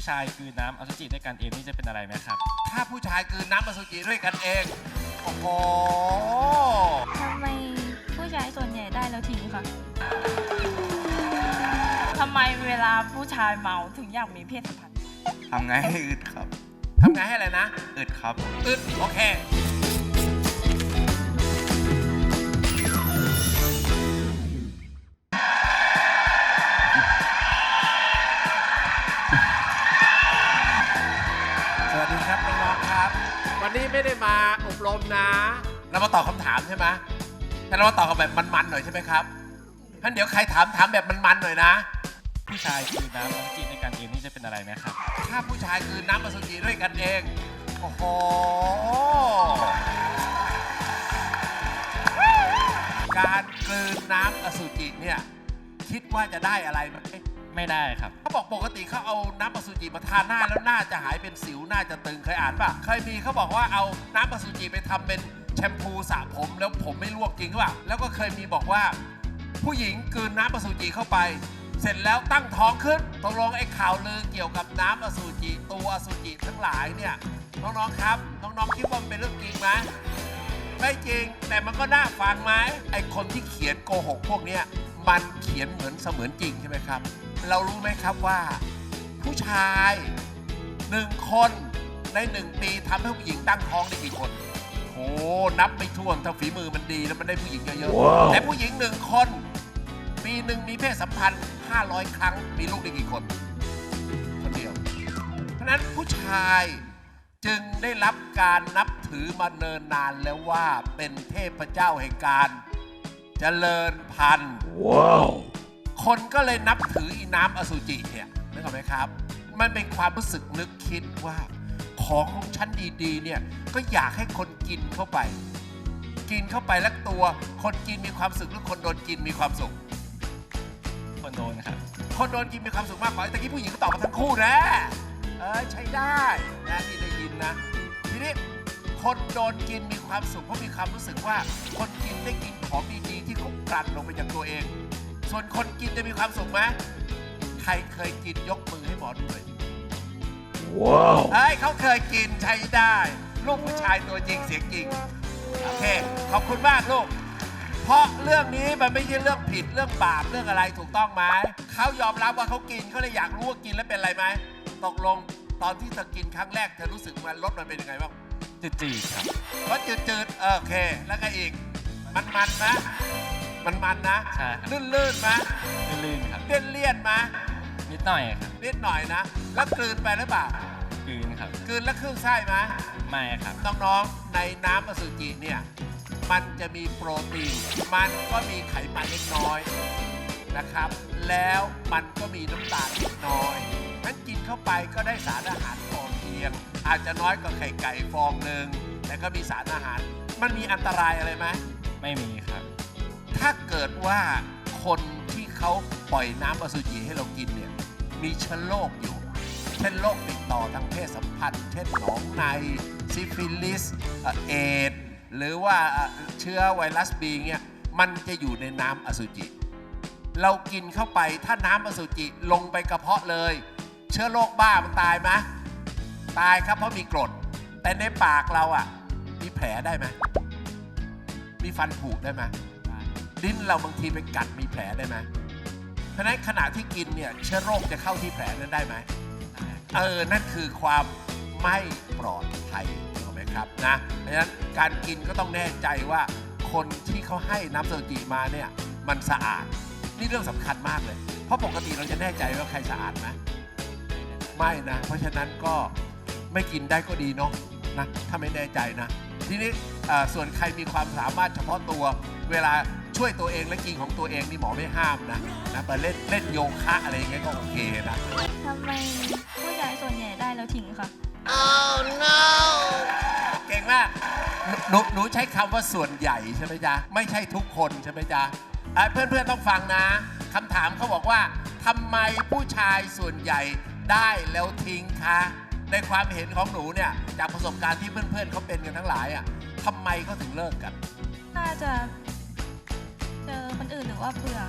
ผู้ชายคือน้ำอสุจิด้วยกันเองนี่จะเป็นอะไรไหมครับ ถ้าผู้ชายคือน้ำอสุจิด้วยกันเอง โอ้โห ทำไมผู้ชายส่วนใหญ่ได้แล้วทิ้งคะทำไมเวลาผู้ชายเมาถึงอยากมีเพศสัมพันธ์ ทำไงให้อึดครับ ทำไงให้อะไรนะ อึดครับ อึดโอเค เรามาตอบคำถามใช่ไหมแต่เรามาตอบกันแบบมันๆหน่อยใช่ไหมครับท่านเดี๋ยวใครถามถามแบบมันๆหน่อยนะ ผู้ชายคือน้ำอสุจิด้วยกันเองนี่จะเป็นอะไรไหมครับ ถ้าผู้ชายคือน้ำอสุจิด้วยกันเอง โอ้โห การกลืนน้ำอสุจิเนี่ยคิดว่าจะได้อะไรไหมไม่ได้ครับ เขาบอกปกติเขาเอาน้ำอสุจิมาทาหน้าแล้วหน้าจะหายเป็นสิวหน้าจะตึงเคยอ่านป่ะ เคยมีเขาบอกว่าเอาน้ำอสุจิไปทำเป็นแชมพูสระผมแล้วผมไม่ร่วงจริงหรือเปล่าแล้วก็เคยมีบอกว่า ผู้หญิงกลืนน้ำอสุจิเข้าไป เสร็จแล้วตั้งท้องขึ้นตกลงไอ้ข่าวลือเกี่ยวกับน้ำอสุจิตัวอสุจิทั้งหลายเนี่ยน้องๆครับ น้องๆคิดว่ามันเป็นเรื่องจริงไหมไม่จริง แต่มันก็น่าฟังไหมไอ้คนที่เขียนโกหกพวกเนี้ยมันเขียนเหมือนเสมือนจริงใช่ไหมครับ เรารู้ไหมครับว่า ผู้ชายหนึ่งคนในหนึ่งปีทำให้ผู้หญิงตั้งท้องได้กี่คน นับไม่ถ้วนถ้าฝีมือมันดีแล้วมันได้ผู้หญิงเยอะๆ และผู้หญิงหนึ่งคน ปีหนึ่งมีเพศสัมพันธ์ 500 ครั้ง มีลูกได้กี่คน คนเดียว เพราะฉะนั้นผู้ชายจึงได้รับการนับถือมาเนินนานแล้วว่าเป็นเทพเจ้าแห่งการเจริญพันธุ์คนก็เลยนับถืออีน้ำอสุจิเนี่ยนึกออกไหมครับ มันเป็นความรู้สึกนึกคิดว่า ของของฉันดีๆเนี่ยก็อยากให้คนกินเข้าไป กินเข้าไปแล้วตัว คนกินมีความสุขหรือคนโดนกินมีความสุข คนโดนครับ คนโดนกินมีความสุขมากกว่าแต่กี้ผู้หญิงก็ตอบมาทั้งคู่นะเออใช้ได้นะที่ได้ยินนะ ทีนี้คนโดนกินมีความสุขเพราะมีความรู้สึกว่า คนกินได้กินของดีๆที่เขากลั่นลงไปจากตัวเอง ส่วนคนกินจะมีความสุขไหมใครเคยกินยกมือให้หมอดูหน่อย ว้าวเฮ้ยเขาเคยกินใช้ได้ ลูกผู้ชายตัวจริงเสียงจริง โอเค ขอบคุณมากลูก เพราะเรื่องนี้มันไม่ใช่เรื่องผิดเรื่องบาปเรื่องอะไรถูกต้องไหมเขายอมรับว่าเขากินเขาเลยอยากรู้ว่ากินแล้วเป็นอะไรไหมตกลงตอนที่เธอกินครั้งแรกเธอรู้สึกมันรสมันเป็นยังไงบ้างจืดๆครับรสจืดๆเออโอเค แล้วก็อีก มันมันๆนะมันมันๆนะใช่ครับลื่นๆนะลื่นๆครับเลี่ยนเลี่ยนๆนะนิดหน่อยครับนิดหน่อยนะ แล้วกลืนไปหรือเปล่า กลืนครับ กลืนแล้วครึ่งไส้ไหมไม่ครับ น้องๆ ในน้ำอสุจิเนี่ย มันจะมีโปรตีน มันก็มีไขมันเล็กน้อยนะครับ แล้วมันก็มีน้ำตาลเล็กน้อยนั้นกินเข้าไปก็ได้สารอาหารพอเพียง อาจจะน้อยกว่าไข่ไก่ฟองหนึ่งแต่ก็มีสารอาหาร มันมีอันตรายอะไรไหม ไม่มีครับ ถ้าเกิดว่าคนที่เขาปล่อยน้ำอสุจิให้เรากินเนี่ย มีเชื้อโรคอยู่ เช่นโรคติดต่อทางเพศสัมพันธ์ เช่นหนองในซิฟิลิสเอดหรือว่าเชื้อไวรัสบีเนี่ยมันจะอยู่ในน้ำอสุจิ เรากินเข้าไปถ้าน้ำอสุจิลงไปกระเพาะเลย เชื้อโรคบ้ามันตายไหมตายครับเพราะมีกรด แต่ในปากเราอะ มีแผลได้ไหมมีฟันผุได้ไหมลิ้นเราบางทีไปกัดมีแผลได้ไหมเพราะนั้นขณะที่กินเนี่ยเชื้อโรคจะเข้าที่แผลนั้นได้ไหม เออ นั่นคือความไม่ปลอดภัยถูกไหมครับนะเพราะฉะนั้นการกินก็ต้องแน่ใจว่าคนที่เขาให้น้ำโซจิมาเนี่ยมันสะอาด นี่เรื่องสำคัญมากเลย เพราะปกติเราจะแน่ใจว่าใครสะอาดไหมไม่นะ เพราะฉะนั้นก็ไม่กินได้ก็ดีเนาะนะถ้าไม่แน่ใจนะ ทีนี้เอ่อส่วนใครมีความสามารถเฉพาะตัวเวลา ช่วยตัวเองและกินของตัวเองนี่หมอไม่ห้ามนะนะไปเล่นเล่นโยคะอะไรอย่างเงี้ยก็โอเคนะทำไมผู้ชายส่วนใหญ่ได้แล้วทิ้งคะเก่งมากหนูหนูหนูใช้คำว่าส่วนใหญ่ใช่ไหมจ๊ะ ไม่ใช่ทุกคนใช่ไหมจ๊ะอะเพื่อนๆต้องฟังนะคำถามเขาบอกว่าทำไมผู้ชายส่วนใหญ่ได้แล้วทิ้งคะในความเห็นของหนูเนี่ยจากประสบการณ์ที่เพื่อนๆเขาเป็นกันทั้งหลายอะทำไมเขาถึงเลิกกัน น่าจะเจอคนอื่นหรือว่าเบื่อ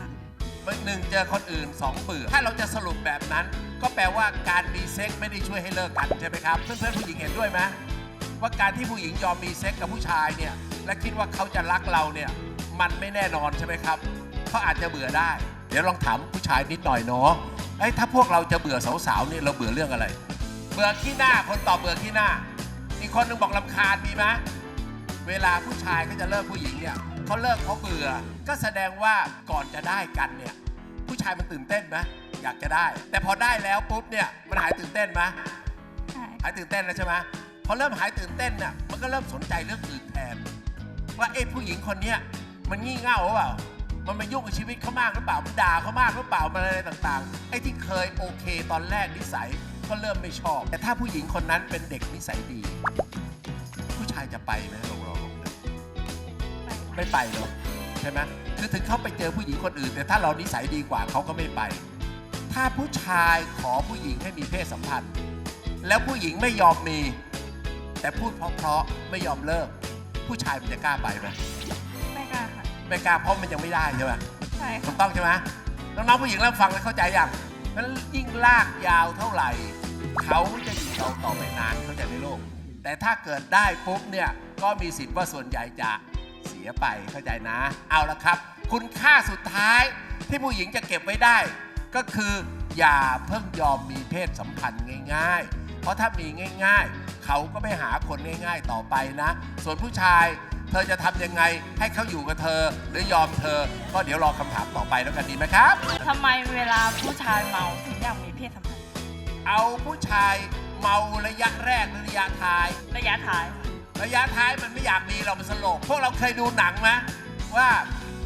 หนึ่งเจอคนอื่นสองเบื่อ ถ้าเราจะสรุปแบบนั้น ก็แปลว่าการมีเซ็กไม่ได้ช่วยให้เลิกกันใช่ไหมครับ เพื่อนๆผู้หญิงเห็นด้วยไหมว่าการที่ผู้หญิงยอมมีเซ็กกับผู้ชายเนี่ย และคิดว่าเขาจะรักเราเนี่ย มันไม่แน่นอนใช่ไหมครับเขาอาจจะเบื่อได้ เดี๋ยวลองถามผู้ชายนิดหน่อยเนาะไอ้ถ้าพวกเราจะเบื่อสาวๆเนี่ยเราเบื่อเรื่องอะไร เบื่อขี้หน้าคนตอบเบื่อขี้หน้าอีกคนหนึงบอกลำคาญมีไหมเวลาผู้ชายเขาจะเลิกผู้หญิงเนี่ย เขาเลิกเพราะเบื่อ ก็แสดงว่าก่อนจะได้กันเนี่ย ผู้ชายมันตื่นเต้นไหมอยากจะได้ แต่พอได้แล้วปุ๊บเนี่ยมันหายตื่นเต้นไหมใช่หายตื่นเต้นแล้วใช่ไหมพอเริ่มหายตื่นเต้นเนี่ยมันก็เริ่มสนใจเรื่องอื่นแทนว่าเอ๊ะผู้หญิงคนเนี้ยมันงี่เง่าหรือเปล่า มันมายุ่งกับชีวิตเขามากหรือเปล่ามันด่าเขามากหรือเปล่ามันอะไรต่างๆไอ้ที่เคยโอเค ตอนแรกนิสัยก็เริ่มไม่ชอบ แต่ถ้าผู้หญิงคนนั้นเป็นเด็กนิสัยดี ผู้ชายจะไปไหมลองลองลองไป ไม่ไปหรอกใช่ไหมคือถึงเขาไปเจอผู้หญิงคนอื่น แต่ถ้าเรานิสัยดีกว่าเขาก็ไม่ไป ถ้าผู้ชายขอผู้หญิงให้มีเพศสัมพันธ์ แล้วผู้หญิงไม่ยอมมี แต่พูดเพราะๆไม่ยอมเลิก ผู้ชายมันจะกล้าไปไหมไม่กล้าค่ะไม่กล้าเพราะมันยังไม่ได้ใช่ไหมใช่ถูค่ะกต้องใช่ไหมน้องๆผู้หญิงเริ่มฟังแล้วเข้าใจยังนั้นยิ่งลากยาวเท่าไหร่ เขาจะอยู่เราต่อไปนานเขาใจในโลก แต่ถ้าเกิดได้ปุ๊บเนี่ยก็มีสิทธิ์ว่าส่วนใหญ่จะ เสียไปเข้าใจนะ เอาละครับ คุณค่าสุดท้ายที่ผู้หญิงจะเก็บไว้ได้ ก็คืออย่าเพิ่งยอมมีเพศสัมพันธ์ง่าย ๆ เพราะถ้ามีง่าย ๆ เขาก็ไม่หาคนง่าย ๆ ต่อไปนะ ส่วนผู้ชายเธอจะทำยังไงให้เขาอยู่กับเธอ หรือยอมเธอ ก็เดี๋ยวรอคำถามต่อไปแล้วกันดีไหมครับ ทำไมเวลาผู้ชายเมาถึงอยากมีเพศสัมพันธ์เอาผู้ชายเมาระยะแรกหรือระยะท้าย ระยะท้ายค่ะ ระยะท้ายมันไม่อยากมีเรามันสลบพวกเราเคยดูหนังไหมว่า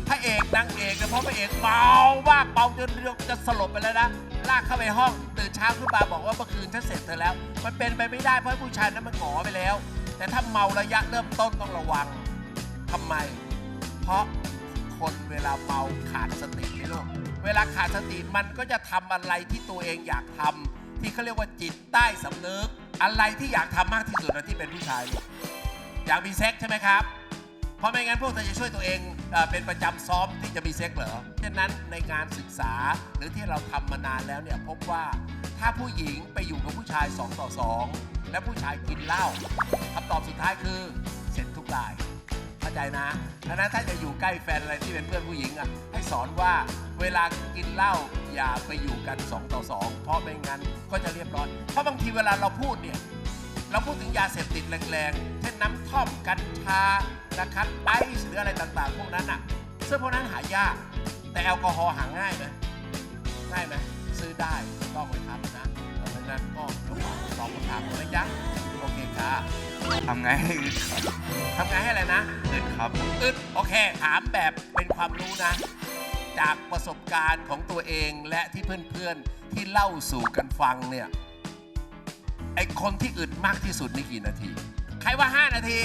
พระเอกนางเอกเนี่ยเพราะพระเอกเมามาเมาจนจะสลบไปแล้วนะลากเข้าไปห้องตื่นเช้าขึ้นมาบอกว่าเมื่อคืนฉันเสร็จเธอแล้ว มันเป็นไปไม่ได้เพราะผู้ชายนั้นมันหงอไปแล้ว แต่ถ้าเมาระยะเริ่มต้นต้องระวังทำไม เพราะคนเวลาเมาขาดสติไม่รู้เวลาขาดสติมันก็จะทำอะไรที่ตัวเองอยากทำที่เขาเรียกว่าจิตใต้สำนึก อะไรที่อยากทำมากที่สุดนะที่เป็นผู้ชาย อยากมีเซ็กใช่ไหมครับ เพราะไม่งั้นพวกเธอจะช่วยตัวเองเออเป็นประจำซ้อมที่จะมีเซ็กเหรอฉะนั้นในงานศึกษาหรือที่เราทำมานานแล้วเนี่ยพบว่าถ้าผู้หญิงไปอยู่กับผู้ชาย 2 ต่อ 2 และผู้ชายกินเหล้าคำตอบสุดท้ายคือเสร็จทุกราย เข้าใจนะดังนั้นถ้าจะอยู่ใกล้แฟนอะไรที่เป็นเพื่อนผู้หญิงอะให้สอนว่าเวลากินเหล้าอย่าไปอยู่กัน 2 ต่อ 2 เพราะไม่งั้นก็จะเรียบร้อย เพราะบางทีเวลาเราพูดเนี่ย เราพูดถึงยาเสพติดแรงๆ เช่นน้ำท่อมกัญชานะครับไอซ์หรืออะไรต่างๆ พวกนั้นอะซึ่งพวกนั้นหายาก แต่แอลกอฮอล์หาง่ายไหมง่ายไหมซื้อได้ถูกต้องไหมครับนะเพราะฉะนั้นก็ระวังตอบคำถามนะจ๊ะโอเคค่ะทำไงให้อึดครับทำไงให้อะไรนะอึดครับอึดโอเค ถามแบบเป็นความรู้นะ จากประสบการณ์ของตัวเองและที่เพื่อนๆที่เล่าสู่กันฟังเนี่ย ไอคนที่อึดมากที่สุดนี่กี่นาที ใครว่า 5 นาที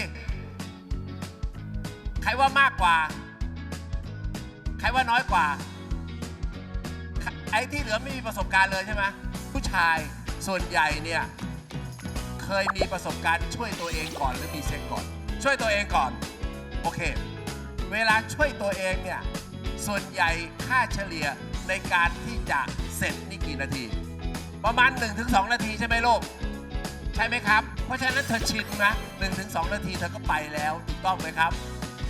ใครว่ามากกว่า ใครว่าน้อยกว่า ไอ้ที่เหลือไม่มีประสบการณ์เลยใช่ไหมผู้ชายส่วนใหญ่เนี่ยเคยมีประสบการณ์ช่วยตัวเองก่อนหรือมีเซ็กก่อน ช่วยตัวเองก่อน โอเค เวลาช่วยตัวเองเนี่ยส่วนใหญ่ค่าเฉลี่ยในการที่จะเสร็จนี่กี่นาที ประมาณ 1-2 นาทีใช่ไหมลูก ช่ไหมครับ เพราะฉะนั้นเธอชินนะ1-2นาทีเธอก็ไปแล้วถูกต้องไหมครับ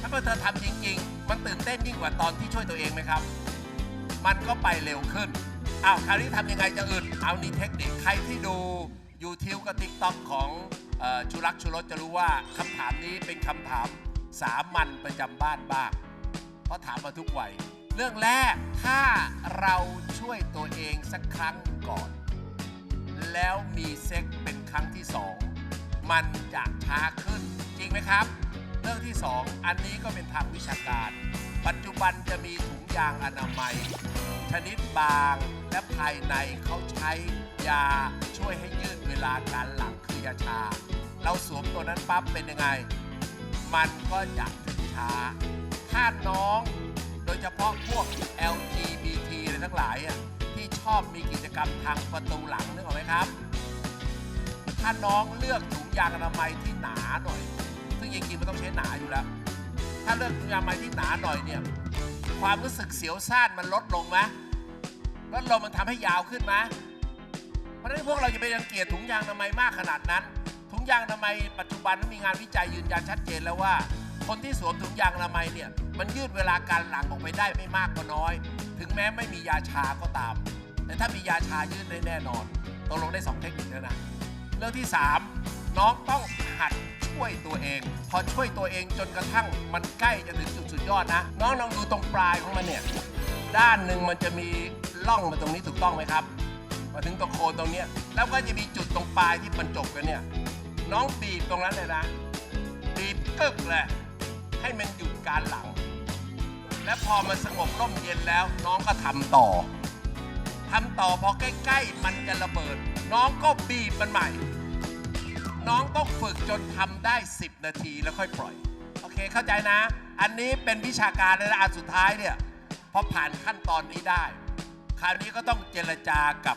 ถ้าเมื่อเธอทำจริง ๆ มันตื่นเต้นยิ่งกว่าตอนที่ช่วยตัวเองไหมครับ มันก็ไปเร็วขึ้นอ้าวคราวนี้ทำยังไงจะอึดเอานี่เทคนิคใครที่ดู YouTube กับ TikTok ของออชูรักชูรสจะรู้ว่าคำถามนี้เป็นคำถามสามัญประจำบ้านบ้างเพราะถามมาทุกวัย เรื่องแรกถ้าเราช่วยตัวเองสักครั้งก่อน แล้วมีเซ็กเป็นครั้งที่สองมันจะช้าขึ้น จริงไหมครับ เรื่องที่สองอันนี้ก็เป็นทางวิชาการ ปัจจุบันจะมีถุงยางอนามัย ชนิดบางและภายในเขาใช้ยาช่วยให้ยืดเวลาการหลังคือยาชา เราสวมตัวนั้นปั๊บเป็นยังไง มันก็จะถึงช้า ถ้าน้อง โดยเฉพาะพวก LGBT อะไรทั้งหลายอะ ชอบมีกิจกรรมทางประตูหลังนึกออกไหมครับ ถ้าน้องเลือกถุงยางอนามัยที่หนาหน่อย ซึ่งจริงๆมันต้องใช้หนาอยู่แล้ว ถ้าเลือกถุงยางอนามัยที่หนาหน่อยเนี่ยความรู้สึกเสียวซ่านมันลดลงไหมลดลงมันทำให้ยาวขึ้นไหมเพราะฉะนั้นพวกเราจะไปรังเกียจถุงยางอนามัยมากขนาดนั้น ถุงยางอนามัยปัจจุบันมีงานวิจัยยืนยันชัดเจนแล้วว่า คนที่สวมถุงยางอนามัยเนี่ยมันยืดเวลาการหลังออกไปได้ไม่มากก็น้อย ถึงแม้ไม่มียาชาก็ตาม แต่ถ้ามียาชายืดได้แน่นอนตกลงได้สองเทคนิคแล้วนะ เรื่องที่ 3 น้องต้องหัดช่วยตัวเอง พอช่วยตัวเองจนกระทั่งมันใกล้จะถึงจุดสุดยอดนะ น้องลองดูตรงปลายของมันเนี่ย ด้านหนึ่งมันจะมีร่องมาตรงนี้ถูกต้องไหมครับ มาถึงตรงโคนตรงนี้แล้วก็จะมีจุดตรงปลายที่บรรจบกันเนี่ย น้องบีบตรงนั้นเลยนะบีบกึกเลยให้มันหยุดการหลัง และพอมันสงบร่มเย็นแล้วน้องก็ทำต่อ ทำต่อพอใกล้ ๆ มันจะระเบิด น้องก็บีบมันใหม่ น้องต้องฝึกจนทำได้ 10 นาทีแล้วค่อยปล่อย โอเคเข้าใจนะ อันนี้เป็นวิชาการแล้วนะอันสุดท้ายเนี่ยพอผ่านขั้นตอนนี้ได้ คราวนี้ก็ต้องเจรจากับ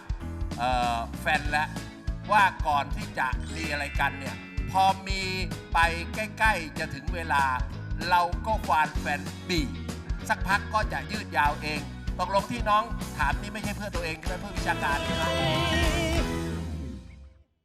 แฟนแล้วว่าก่อนที่จะมีอะไรกันเนี่ยพอมีไปใกล้ๆ จะถึงเวลา เราก็ควานแฟนบี สักพักก็จะยืดยาวเอง ตกลงที่น้องถามนี่ไม่ใช่เพื่อตัวเองใช่ไหมเพื่อวิชาการใช่ไหม